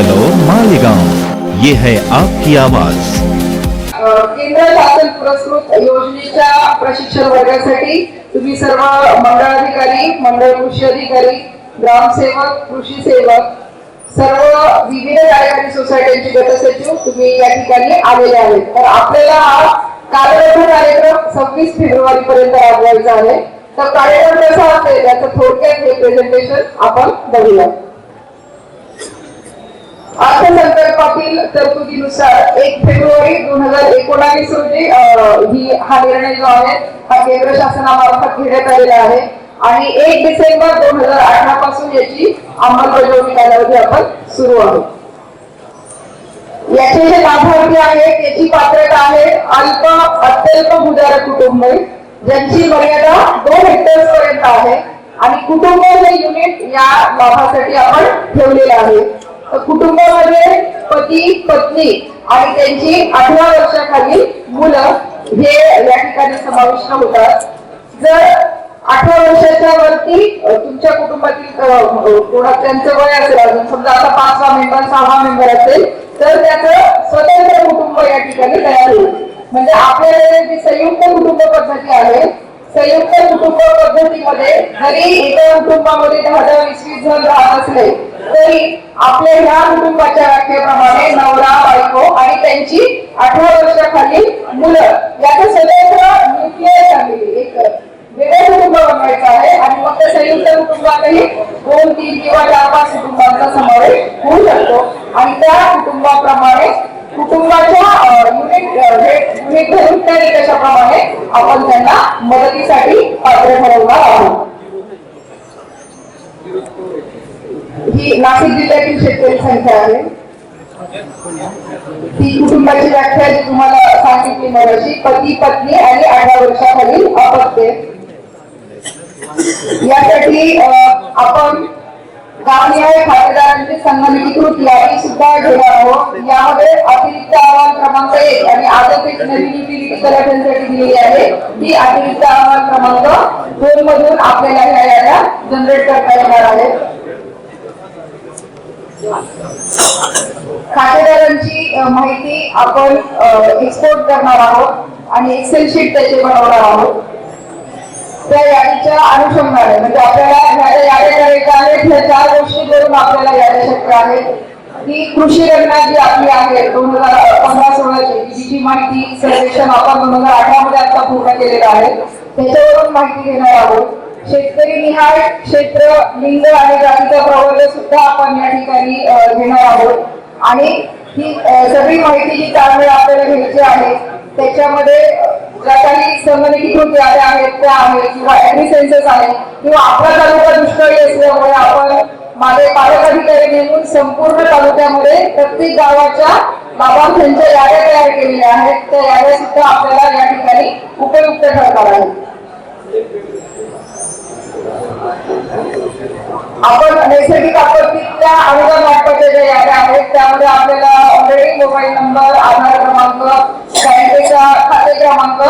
Hello Malegaon. ये है आपकी आवाज। केंद्र शासन पुरस्कृत योजनेच्या प्रशिक्षण वर्गासाठी तुम्ही सर्व मंडळाधिकारी मंडळ कृषी अधिकारी ग्रामसेवक कृषी सेवक सर्व विविध कार्यकारी सोसायट्यांचे गटसचिव तुम्ही या ठिकाणी आलेले आहेत. तर आपल्याला हा कार्यरत कार्यक्रम सव्वीस फेब्रुवारी पर्यंत राबवायचा आहे. तर कार्यक्रम कसा असेल त्याचं थोडक्यात हे प्रेझेंटेशन आपण बघूया अर्थसंकल्पातील तरतुदीनुसार एक फेब्रुवारी दोन हजार एकोणावीस रोजी ही हा निर्णय जो आहे हा केंद्र शासनामार्फत घेण्यात आलेला आहे. आणि एक डिसेंबर दोन हजार अठरा पासून याची अंमलबजावणी कालावधी आपण सुरू आहोत. याचे जे लाभार्थी आहेत याची पात्रता आहे अल्प अत्यल्प भूधारक कुटुंब ज्यांची मर्यादा दोन हेक्टर्स पर्यंत आहे. आणि कुटुंब हे युनिट या लाभासाठी आपण ठेवलेलं आहे. कुटुंबामध्ये पती पत्नी आणि त्यांची अठरा वर्षाखालील मुलं हे या ठिकाणी समाविष्ट होतात. जर अठरा वर्षाच्या वरती तुमच्या कुटुंबातील कोणा त्यांचं वय असेल अजून समजा आता पाचवा मेंबर सहावा मेंबर असेल तर त्याचं स्वतंत्र कुटुंब या ठिकाणी तयार होईल. म्हणजे आपल्याला जी संयुक्त कुटुंब पद्धती आहे संयुक्त कुटुंब पद्धतीमध्ये जरी एका कुटुंबामध्ये दहा दहा वीस वीस जण राहत असले तरी आपल्या ह्या कुटुंबाच्या व्याख्येप्रमाणे नवरा बायको आणि त्यांची अठरा वर्षाखाली मुलं. याचं स्वतंत्र न्यूक्लिअर फॅमिली एक वेगळं कुटुंब बनवायचं आहे आणि मग त्या संयुक्त कुटुंबातही दोन तीन किंवा चार पाच कुटुंबांचा समावेश होऊ शकतो. आणि त्या कुटुंबाप्रमाणे कुटुंबाच्या युनिट युनिट धरून त्या निकषाप्रमाणे आपण त्यांना मदतीसाठी पात्र ठरवणार आहोत. ही नाशिक जिल्ह्यातील शेतकरी संख्या आहे. ती कुटुंबाची व्याख्या जी तुम्हाला सांगितली मगाशी पती पत्नी आणि अठरा वर्षाखालील अपत्य. यासाठी आपण गावनिहाय खातेदारांची संगणकीकृत यादी सुद्धा घेणार आहोत. यामध्ये अतिरिक्त अहवाल क्रमांक एक आणि आजच एक नवीन युटिलिटी दिलेली आहे. ती अतिरिक्त अहवाल क्रमांक दोन मधून आपल्याला ह्या याद्या जनरेट करता येणार आहेत. खातेदारांची माहिती आपण एक्सपोर्ट करणार आहोत आणि एक्सेल शीट त्याचे बनवणार आहोत. त्या यादीच्या अनुषंगाने म्हणजे आपल्याला ह्या याद्या करायच्या आहेत ह्या चार गोष्टी करून आपल्याला याद्या शक्य आहेत की कृषी रत्ना जी आपली आहे दोन हजार पंधरा सोळाची जी जी माहिती सर्वेक्षण आपण दोन हजार अठरा मध्ये आता पूर्ण केलेलं आहे त्याच्यावरून माहिती घेणार आहोत. शेतकरी निहाय क्षेत्र लिंग आणि जातीचा प्रवर्ग सुद्धा आपण या ठिकाणी अ, घेणार आहोत. आणि ही सगळी माहिती जी ताळमेळ आपल्याला घ्यायची आहे त्याच्यामध्ये ज्या काही संगणकीकृत याद्या आहेत त्या आहेत किंवा ऍग्री सेन्सस आहे किंवा आपला तालुका दुष्काळी असल्यामुळे आपण माझे पालक अधिकारी नेमून संपूर्ण तालुक्यामध्ये प्रत्येक गावाच्या लाभार्थ्यांच्या याद्या तयार केलेल्या आहेत. त्या याद्या सुद्धा आपल्याला या ठिकाणी उपयुक्त ठरणार आहेत. आपण नैसर्गिक आपत्तीच्या अनुदान वाटपाच्या ज्या याद्या आहेत त्यामध्ये आपल्याला ऑलरेडी मोबाईल नंबर आधार क्रमांक बँकेचा खाते क्रमांक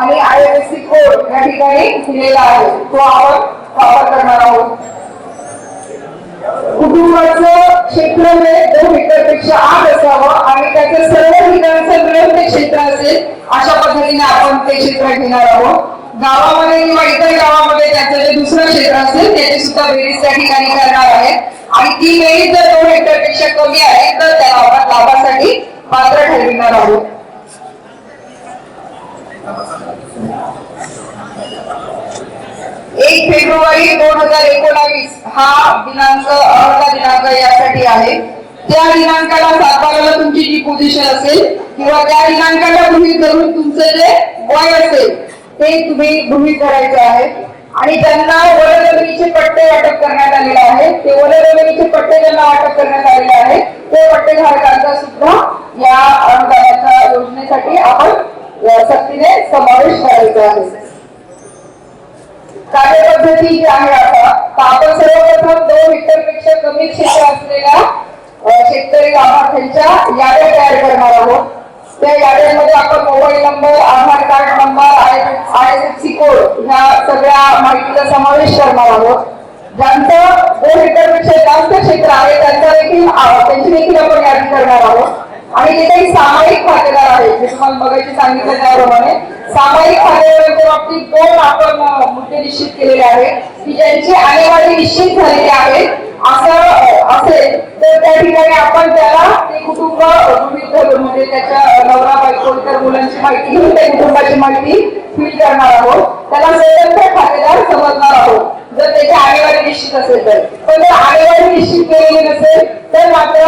आणि I F S C code या ठिकाणी दिलेला आहे. तो आपण वापर करणार आहोत. कुटुंबाचं क्षेत्र हे दोन हेक्टरपेक्षा आत असावं आणि त्याचं सर्व ठिकाणचं मिळून ते क्षेत्र असेल अशा पद्धतीने आपण ते क्षेत्र घेणार आहोत. गावामध्ये किंवा इतर गावामध्ये त्याचं जे दुसरं क्षेत्र असेल त्याची सुद्धा बेरीज त्या ठिकाणी करणार आहे. आणि ती बेरीज जर दोन हेक्टरपेक्षा कमी आहे तर त्या आपण लाभासाठी पात्र ठरविणार आहोत. एक फेब्रुवारी दोन हजार एकोणावीस हा दिनांक अर्धा दिनांक यासाठी आहे. त्या दिनांकाला सातबाराला तुमची जी पोझिशन असेल किंवा त्या दिनांकाला तुम्ही धरून तुमचं जे वय असेल ते तुम्ही भूमी करायचे आहे. आणि त्यांना वनजमिनीचे पट्टे वाटप करण्यात आलेले आहे. ते वनजमिनीचे पट्टे ज्यांना वाटप करण्यात आलेले आहे ते पट्टेधारकांचा सुद्धा या अनुदानाच्या योजनेसाठी आपण सक्तीने समावेश करायचा आहे. कार्यपद्धती जी आहे आता आपण सर्वप्रथम दोन हेक्टरपेक्षा कमी क्षेत्र असलेल्या शेतकरी लाभार्थ्यांच्या याद्या तयार करणार आहोत. त्या याद्यांमध्ये आपण mobile number Aadhaar card number I S C code ह्या सगळ्या माहितीचा समावेश करणार आहोत. ज्यांचं दोन हेक्टरपेक्षा जास्त क्षेत्र आहे त्यांचा देखील त्यांची देखील आपण यादी करणार आहोत. आणि जे काही सामायिक खातेदार आहेत जे तुम्हाला मगाशी सांगितलं त्याप्रमाणे सामायिक खातेदारांच्या बाबतीत दोन आपण मुद्दे निश्चित केलेले आहेत की ज्यांची आणेवारी निश्चित झालेली आहे असं असेल तर त्या ठिकाणी आपण त्याला ते कुटुंब अं, धरून म्हणजे त्याच्या नवरा बायको इतर मुलांची माहिती घेऊन त्या कुटुंबाची माहिती फिल करणार आहोत. त्याला स्वतंत्र खातेदार समजणार आहोत. जर त्याची आणेवारी निश्चित असेल तर. पण जर आणेवारी निश्चित केलेली नसेल तर मात्र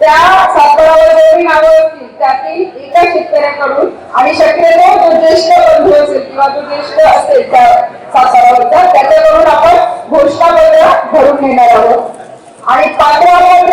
त्या सातबारावर जेवढी नावं असतील त्यातील एका शेतकऱ्याकडून आणि शक्यतो तो ज्येष्ठ बंधू असेल किंवा तो ज्येष्ठ असेल त्या सातबारावरचा त्याच्याकडून आपण घोषणापत्र भरून घेणार आहोत. आणि पात्र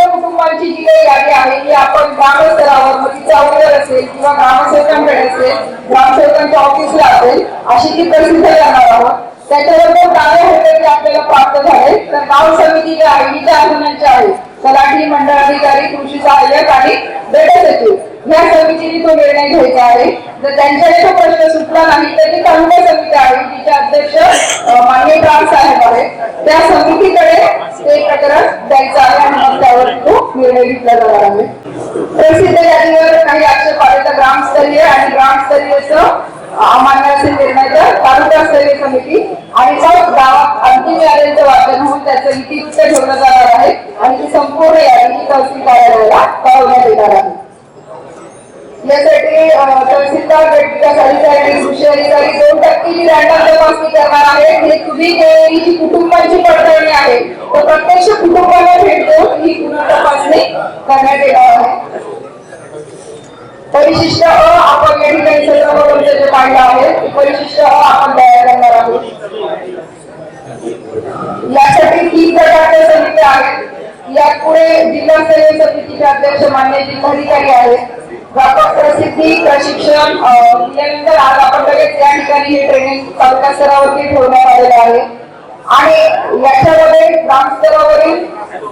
कुटुंबांची जी काही यादी आहे की आपण ग्रामस्तरावर मग ती असेल किंवा ग्रामसेवकांकडे असेल ग्रामसेवकांच्या ऑफिसला असेल अशी ती प्रसिद्ध करणार आहोत त्याच्याबरोबर दावे होते ते आपल्याला प्राप्त झाले तर गाव समिती जी आहे ही त्या आहे तलाठी मंडळाधिकारी कृषी सहाय्यक आणि बेटा सचिव या समितीने तो निर्णय घ्यायचा आहे. जर त्यांच्याकडे तो प्रश्न सुटला नाही तर ती तालुका समिती आहे. तिचे अध्यक्ष मान्य माननीय ग्राम साहेब आहेत. त्या समितीकडे ते प्रकरण द्यायचं आहे आणि मग त्यावर तो निर्णय घेतला जाणार आहे. प्रसिद्ध यादीवर काही आक्षेप आले तर ग्रामस्तरीय आणि ग्रामस्तरीयचं अमान्य असेल निर्णय तर तालुकास्तरीय समिती आणि मग गावात अंतिम यादीचं वाचन होऊन त्याचं इतिवृत्त ठेवलं जाणार आहे आणि ती संपूर्ण यादी तहसील कार्यालयाला कळवण्यात येणार आहे. यासाठी अं, तहसीलदार गटविकास अधिकारी कृषी अधिकारी दोन टक्के रँडम तपासणी करणार आहेत हे तुम्ही केलेली जी कुटुंबाची पडताळणी आहे तर प्रत्यक्ष कुटुंबाला भेट देऊन ही पुनर्तपासणी करण्यात येणार आहे. परिशिष्ट अ आपण या ठिकाणी सर्व जे पाहिलं आहे परिशिष्ट अ आपण तयार करणार आहोत. यासाठी तीन प्रकारच्या समित्या आहेत. यापुढे जिल्हास्तरीय समितीचे अध्यक्ष मान्य जिल्हाधिकारी आहेत. व्यापक प्रसिद्धी प्रशिक्षण दिल्यानंतर आज आपण लगेच या ठिकाणी हे ट्रेनिंग तालुका स्तरावरती ठेवण्यात आलेलं आहे. आणि याच्यामध्ये ग्रामस्तरावरील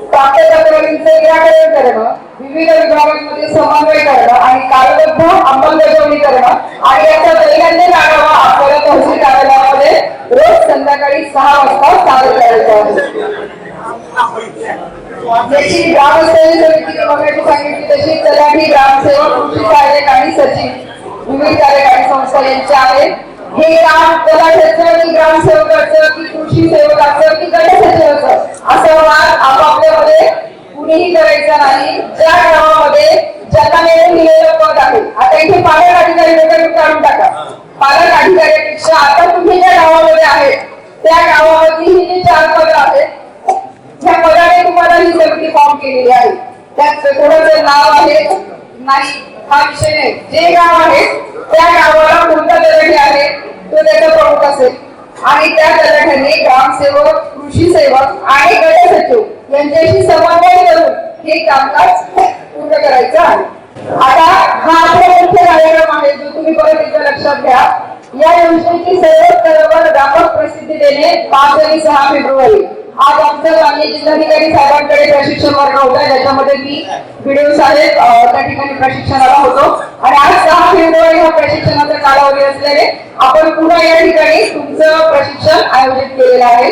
प्राप्त तक्रारींचं निराकरण करणं विविध विभागांमध्ये समन्वय करणं आणि कालबद्ध अंमलबजावणी करणं आणि याचा दैनंदिन आढावा आपल्याला तहसील कार्यालयामध्ये रोज संध्याकाळी सहा वाजता सादर करायचा आहे. जशी ग्रामस्तरीय समितीने बघायची सांगितली तशी तलाठी ग्रामसेवक कृषी सहाय्यक आणि सचिव विविध कार्यकारी संस्था यांचे आहेत. हे काम तलाठ्याचं की ग्रामसेवकाचं की कृषी सेवकाचं की गट सचिवाचं असं वाद आपापल्यामध्ये कुणीही करायचं नाही. ज्या गावामध्ये ज्यांना निवडून दिलेलं पद आहे. आता इथे पालक अधिकारी वगैरे काढून टाका. पालक अधिकाऱ्यापेक्षा आता तुम्ही ज्या गावामध्ये आहेत त्या गावामध्ये ही जी चार पद आहेत त्या पदाने तुम्हाला ही समिती फॉर्म केलेली आहे. त्यात कोणाचं नाव आहे? नाही. हा विषय नाही. जे गाव आहे त्या गावाला कोणता तलाठी आहे तो त्याचा प्रमुख असेल. आणि त्या तलाठ्याने ग्रामसेवक कृषी सेवक आणि गट सचिव यांच्याशी समन्वय करून हे कामकाज पूर्ण करायचं आहे. आता हा आपला मुख्य कार्यक्रम आहे जो तुम्ही परत एकदा लक्षात घ्या. या योजनेची सर्व स्तरावर व्यापक प्रसिद्धी देणे पाच आणि सहा फेब्रुवारी. आज आमचं माननीय जिल्हाधिकारी साहेबांकडे प्रशिक्षण वर्ग होता ज्याच्यामध्ये मी व्हिडिओ साहेब त्या ठिकाणी प्रशिक्षणाला होतो. आणि आज सहा फेब्रुवारी हा प्रशिक्षणाचा कालावधी असल्याने आपण पुन्हा या ठिकाणी तुमचं प्रशिक्षण आयोजित केलेलं आहे.